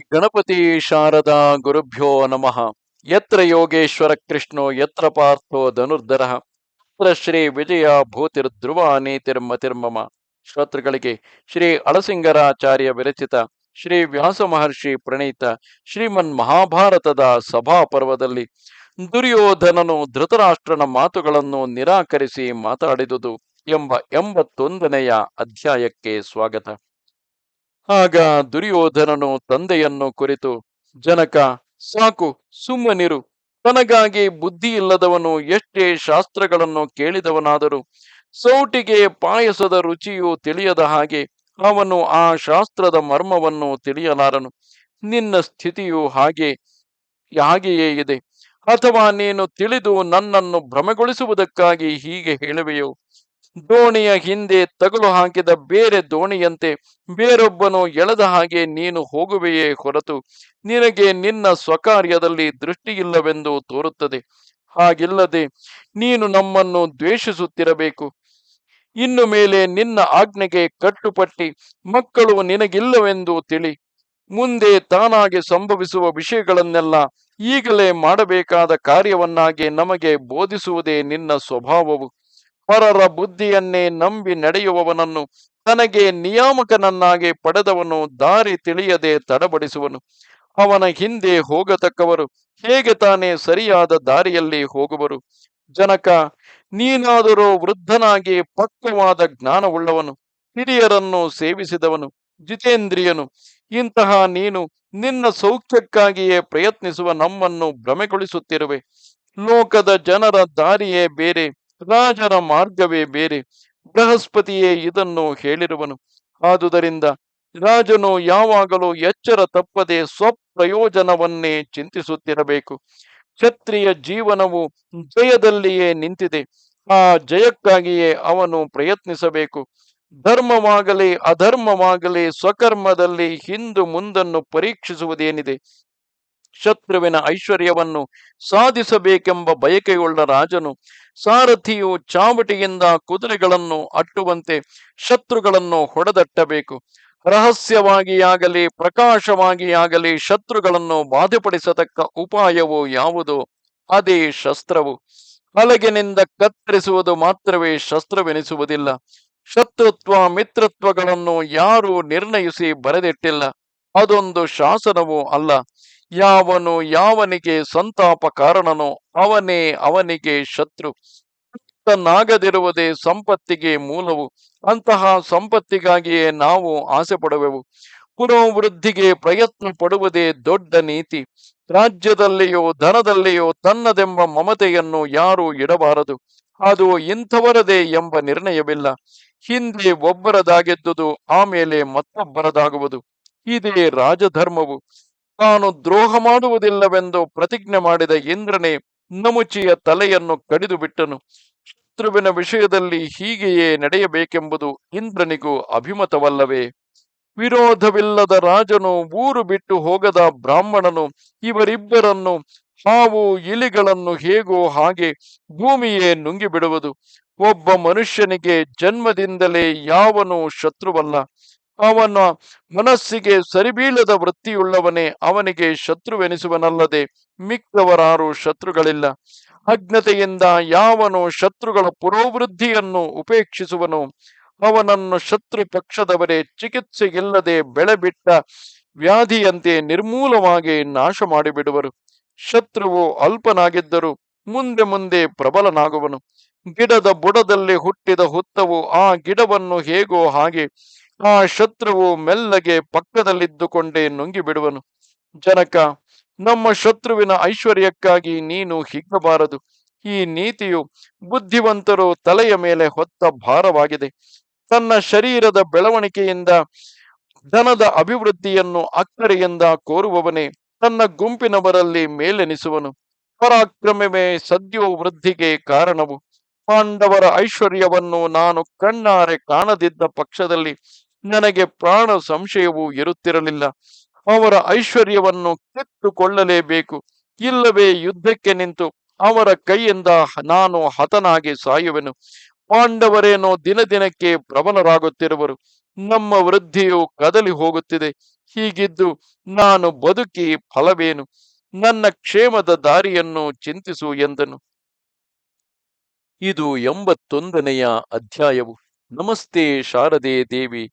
ಗಣಪತಿ ಶಾರದಾ ಗುರುಭ್ಯೋ ನಮಃ. ಯತ್ರ ಯೋಗೇಶ್ವರ ಕೃಷ್ಣೋ, ಯತ್ರ ಪಾರ್ಥೋ ಧನುರ್ಧರ. ಯತ್ರ ಶ್ರೀ ವಿಜಯ ಭೂತಿರ್ ಧ್ರುವ ನೀತಿರ್ಮ ತಿರ್ಮಮ ಶ್ರೋತೃಗಳಿಗೆ ಶ್ರೀ ಅಳಸಿಂಗರಾಚಾರ್ಯ ವಿರಚಿತ, ಶ್ರೀ ವ್ಯಾಸ ಮಹರ್ಷಿ ಪ್ರಣೀತ, ಶ್ರೀಮನ್ ಮಹಾಭಾರತದ ಸಭಾ ಪರ್ವದಲ್ಲಿ ದುರ್ಯೋಧನನು ಧೃತರಾಷ್ಟ್ರನ ಮಾತುಗಳನ್ನು ನಿರಾಕರಿಸಿ ಮಾತಾಡಿದುದು ಎಂಬ ಎಂಬತ್ತೊಂದನೆಯ ಅಧ್ಯಾಯಕ್ಕೆ ಸ್ವಾಗತ. ಆಗ ದುರ್ಯೋಧನನು ತಂದೆಯನ್ನು ಕುರಿತು, ಜನಕ, ಸಾಕು, ಸುಮ್ಮನಿರು. ತನಗಾಗಿ ಬುದ್ಧಿ ಇಲ್ಲದವನು ಎಷ್ಟೇ ಶಾಸ್ತ್ರಗಳನ್ನು ಕೇಳಿದವನಾದರೂ, ಸೌಟಿಗೆ ಪಾಯಸದ ರುಚಿಯು ತಿಳಿಯದ ಹಾಗೆ ಅವನು ಆ ಶಾಸ್ತ್ರದ ಮರ್ಮವನ್ನು ತಿಳಿಯಲಾರನು. ನಿನ್ನ ಸ್ಥಿತಿಯು ಹಾಗೆ, ಹಾಗೆಯೇ ಇದೆ. ಅಥವಾ ನೀನು ತಿಳಿದು ನನ್ನನ್ನು ಭ್ರಮೆಗೊಳಿಸುವುದಕ್ಕಾಗಿ ಹೀಗೆ ಹೇಳುವೆಯೋ? ದೋಣಿಯ ಹಿಂದೆ ತಗಲು ಹಾಕಿದ ಬೇರೆ ದೋಣಿಯಂತೆ ಬೇರೊಬ್ಬನು ಎಳೆದ ಹಾಗೆ ನೀನು ಹೋಗುವೆಯೇ ಹೊರತು ನಿನಗೆ ನಿನ್ನ ಸ್ವಕಾರ್ಯದಲ್ಲಿ ದೃಷ್ಟಿಯಿಲ್ಲವೆಂದು ತೋರುತ್ತದೆ. ಹಾಗಿಲ್ಲದೆ ನೀನು ನಮ್ಮನ್ನು ದ್ವೇಷಿಸುತ್ತಿರಬೇಕು. ಇನ್ನು ಮೇಲೆ ನಿನ್ನ ಆಜ್ಞೆಗೆ ಕಟ್ಟುಪಟ್ಟಿ ಮಕ್ಕಳು ನಿನಗಿಲ್ಲವೆಂದು ತಿಳಿ. ಮುಂದೆ ತಾನಾಗಿ ಸಂಭವಿಸುವ ವಿಷಯಗಳನ್ನೆಲ್ಲ ಈಗಲೇ ಮಾಡಬೇಕಾದ ಕಾರ್ಯವನ್ನಾಗಿ ನಮಗೆ ಬೋಧಿಸುವುದೇ ನಿನ್ನ ಸ್ವಭಾವವು. ಪರರ ಬುದ್ಧಿಯನ್ನೇ ನಂಬಿ ನಡೆಯುವವನನ್ನು ತನಗೆ ನಿಯಾಮಕನನ್ನಾಗಿ ಪಡೆದವನು ದಾರಿ ತಿಳಿಯದೆ ತಡಬಡಿಸುವನು. ಅವನ ಹಿಂದೆ ಹೋಗತಕ್ಕವರು ಹೇಗೆ ತಾನೇ ಸರಿಯಾದ ದಾರಿಯಲ್ಲಿ ಹೋಗುವರು? ಜನಕ, ನೀನಾದರೂ ವೃದ್ಧನಾಗಿ ಪಕ್ವವಾದ ಜ್ಞಾನವುಳ್ಳವನು, ಹಿರಿಯರನ್ನು ಸೇವಿಸಿದವನು, ಜಿತೇಂದ್ರಿಯನು, ಇಂತಹ ನೀನು ನಿನ್ನ ಸೌಖ್ಯಕ್ಕಾಗಿಯೇ ಪ್ರಯತ್ನಿಸುವ ನಮ್ಮನ್ನು ಭ್ರಮೆಗೊಳಿಸುತ್ತಿರುವೆ. ಲೋಕದ ಜನರ ದಾರಿಯೇ ಬೇರೆ ರಾಜರ ಮಾರ್ಗವೇ ಬೇರೆ. ಬೃಹಸ್ಪತಿಯೇ ಇದನ್ನು ಹೇಳಿರುವನು. ಆದುದರಿಂದ ರಾಜನು ಯಾವಾಗಲೂ ಎಚ್ಚರ ತಪ್ಪದೆ ಸ್ವಪ್ರಯೋಜನವನ್ನೇ ಚಿಂತಿಸುತ್ತಿರಬೇಕು. ಕ್ಷತ್ರಿಯ ಜೀವನವು ಜಯದಲ್ಲಿಯೇ ನಿಂತಿದೆ. ಆ ಜಯಕ್ಕಾಗಿಯೇ ಅವನು ಪ್ರಯತ್ನಿಸಬೇಕು. ಧರ್ಮವಾಗಲಿ ಅಧರ್ಮವಾಗಲಿ ಸ್ವಕರ್ಮದಲ್ಲಿ ಹಿಂದು ಮುಂದನ್ನು ಪರೀಕ್ಷಿಸುವುದೇನಿದೆ. ಶತ್ರುವಿನ ಐಶ್ವರ್ಯವನ್ನು ಸಾಧಿಸಬೇಕೆಂಬ ಬಯಕೆಯುಳ್ಳ ರಾಜನು ಸಾರಥಿಯು ಚಾವಟಿಯಿಂದ ಕುದುರೆಗಳನ್ನು ಅಟ್ಟುವಂತೆ ಶತ್ರುಗಳನ್ನು ಹೊಡೆದಟ್ಟಬೇಕು. ರಹಸ್ಯವಾಗಿಯಾಗಲಿ, ಪ್ರಕಾಶವಾಗಿಯಾಗಲಿ ಶತ್ರುಗಳನ್ನು ಬಾಧೆಪಡಿಸತಕ್ಕ ಉಪಾಯವು ಯಾವುದು? ಅದೇ ಶಸ್ತ್ರವು. ಹಲಗಿನಿಂದ ಕತ್ತರಿಸುವುದು ಮಾತ್ರವೇ ಶಸ್ತ್ರವೆನಿಸುವುದಿಲ್ಲ. ಶತ್ರುತ್ವ, ಮಿತ್ರತ್ವಗಳನ್ನು ಯಾರು ನಿರ್ಣಯಿಸಿ ಬರೆದಿಟ್ಟಿಲ್ಲ. ಅದೊಂದು ಶಾಸನವೂ ಅಲ್ಲ. ಯಾವನು ಯಾವನಿಗೆ ಸಂತಾಪ ಕಾರಣನೋ ಅವನೇ ಅವನಿಗೆ ಶತ್ರು. ನಾಗದಿರುವುದೇ ಸಂಪತ್ತಿಗೆ ಮೂಲವು. ಅಂತಹ ಸಂಪತ್ತಿಗಾಗಿಯೇ ನಾವು ಆಸೆ ಪಡುವೆವು ಪುನೋವೃದ್ಧಿಗೆ ಪ್ರಯತ್ನ ಪಡುವುದೇ ದೊಡ್ಡ ನೀತಿ. ರಾಜ್ಯದಲ್ಲಿಯೋ ಧನದಲ್ಲಿಯೋ ತನ್ನದೆಂಬ ಮಮತೆಯನ್ನು ಯಾರೂ ಇಡಬಾರದು. ಅದು ಇಂಥವರದೇ ಎಂಬ ನಿರ್ಣಯವಿಲ್ಲ. ಹಿಂದೆ ಒಬ್ಬರದಾಗಿದ್ದುದು ಆಮೇಲೆ ಮತ್ತೊಬ್ಬರದಾಗುವುದು. ಇದೇ ರಾಜಧರ್ಮವು. ತಾನು ದ್ರೋಹ ಮಾಡುವುದಿಲ್ಲವೆಂದು ಪ್ರತಿಜ್ಞೆ ಮಾಡಿದ ಇಂದ್ರನೇ ನಮುಚಿಯ ತಲೆಯನ್ನು ಕಡಿದು ಬಿಟ್ಟನು. ಶತ್ರುವಿನ ವಿಷಯದಲ್ಲಿ ಹೀಗೆಯೇ ನಡೆಯಬೇಕೆಂಬುದು ಇಂದ್ರನಿಗೂ ಅಭಿಮತವಲ್ಲವೇ. ವಿರೋಧವಿಲ್ಲದ ರಾಜನು ಊರು ಬಿಟ್ಟು ಹೋಗದ ಬ್ರಾಹ್ಮಣನು ಇವರಿಬ್ಬರನ್ನು ಹಾವು ಇಲಿಗಳನ್ನು ಹೇಗೋ ಹಾಗೆ ಭೂಮಿಯೇ ನುಂಗಿಬಿಡುವುದು. ಒಬ್ಬ ಮನುಷ್ಯನಿಗೆ ಜನ್ಮದಿಂದಲೇ ಯಾವನು ಶತ್ರುವಲ್ಲ. ಅವನ ಮನಸ್ಸಿಗೆ ಸರಿಬೀಳದ ವೃತ್ತಿಯುಳ್ಳವನೇ ಅವನಿಗೆ ಶತ್ರುವೆನಿಸುವನಲ್ಲದೆ ಮಿಕ್ಕವರಾರು ಶತ್ರುಗಳಿಲ್ಲ. ಅಜ್ಞತೆಯಿಂದ ಯಾವನು ಶತ್ರುಗಳ ಪುರೋವೃದ್ಧಿಯನ್ನು ಉಪೇಕ್ಷಿಸುವನು? ಅವನನ್ನು ಶತ್ರು ಪಕ್ಷದವರೇ ಚಿಕಿತ್ಸೆಗಿಲ್ಲದೆ ಬೆಳೆಬಿಟ್ಟ ವ್ಯಾಧಿಯಂತೆ ನಿರ್ಮೂಲವಾಗಿ ನಾಶ ಮಾಡಿಬಿಡುವರು ಶತ್ರುವು ಅಲ್ಪನಾಗಿದ್ದರು ಮುಂದೆ ಮುಂದೆ ಪ್ರಬಲನಾಗುವನು. ಗಿಡದ ಬುಡದಲ್ಲಿ ಹುಟ್ಟಿದ ಹುತ್ತವು ಆ ಗಿಡವನ್ನು ಹೇಗೋ ಹಾಗೆ ಆ ಶತ್ರುವು ಮೆಲ್ಲಗೆ ಪಕ್ಕದಲ್ಲಿದ್ದುಕೊಂಡೇ ನುಂಗಿಬಿಡುವನು. ಜನಕ, ನಮ್ಮ ಶತ್ರುವಿನ ಐಶ್ವರ್ಯಕ್ಕಾಗಿ ನೀನು ಹಿಗ್ಗಬಾರದು. ಈ ನೀತಿಯು ಬುದ್ಧಿವಂತರು ತಲೆಯ ಮೇಲೆ ಹೊತ್ತ ಭಾರವಾಗಿದೆ. ತನ್ನ ಶರೀರದ ಬೆಳವಣಿಗೆಯಿಂದ, ಧನದ ಅಭಿವೃದ್ಧಿಯನ್ನು ಅಕ್ಕರೆಯಿಂದ ಕೋರುವವನೇ ತನ್ನ ಗುಂಪಿನವರಲ್ಲಿ ಮೇಲೆನಿಸುವನು. ಪರಾಕ್ರಮವೇ ಸದ್ಯೋ ವೃದ್ಧಿಗೆ ಕಾರಣವು. ಪಾಂಡವರ ಐಶ್ವರ್ಯವನ್ನು ನಾನು ಕಣ್ಣಾರೆ ಕಾಣದಿದ್ದ ಪಕ್ಷದಲ್ಲಿ ನನಗೆ ಪ್ರಾಣ ಸಂಶಯವೂ ಇರುತ್ತಿರಲಿಲ್ಲ. ಅವರ ಐಶ್ವರ್ಯವನ್ನು ಕಿತ್ತುಕೊಳ್ಳಲೇಬೇಕು. ಇಲ್ಲವೇ ಯುದ್ಧಕ್ಕೆ ನಿಂತು ಅವರ ಕೈಯಿಂದ ನಾನು ಹತನಾಗಿ ಸಾಯುವೆನು. ಪಾಂಡವರೇನೋ ದಿನ ದಿನಕ್ಕೆ ಪ್ರಬಲರಾಗುತ್ತಿರುವರು ನಮ್ಮ ವೃದ್ಧಿಯು ಕದಲಿ ಹೋಗುತ್ತಿದೆ. ಹೀಗಿದ್ದು ನಾನು ಬದುಕಿ ಫಲವೇನು? ನನ್ನ ಕ್ಷೇಮದ ದಾರಿಯನ್ನು ಚಿಂತಿಸು ಎಂದನು. ಇದು ಎಂಬತ್ತೊಂದನೆಯ ಅಧ್ಯಾಯವು. ನಮಸ್ತೆ ಶಾರದೆ ದೇವಿ.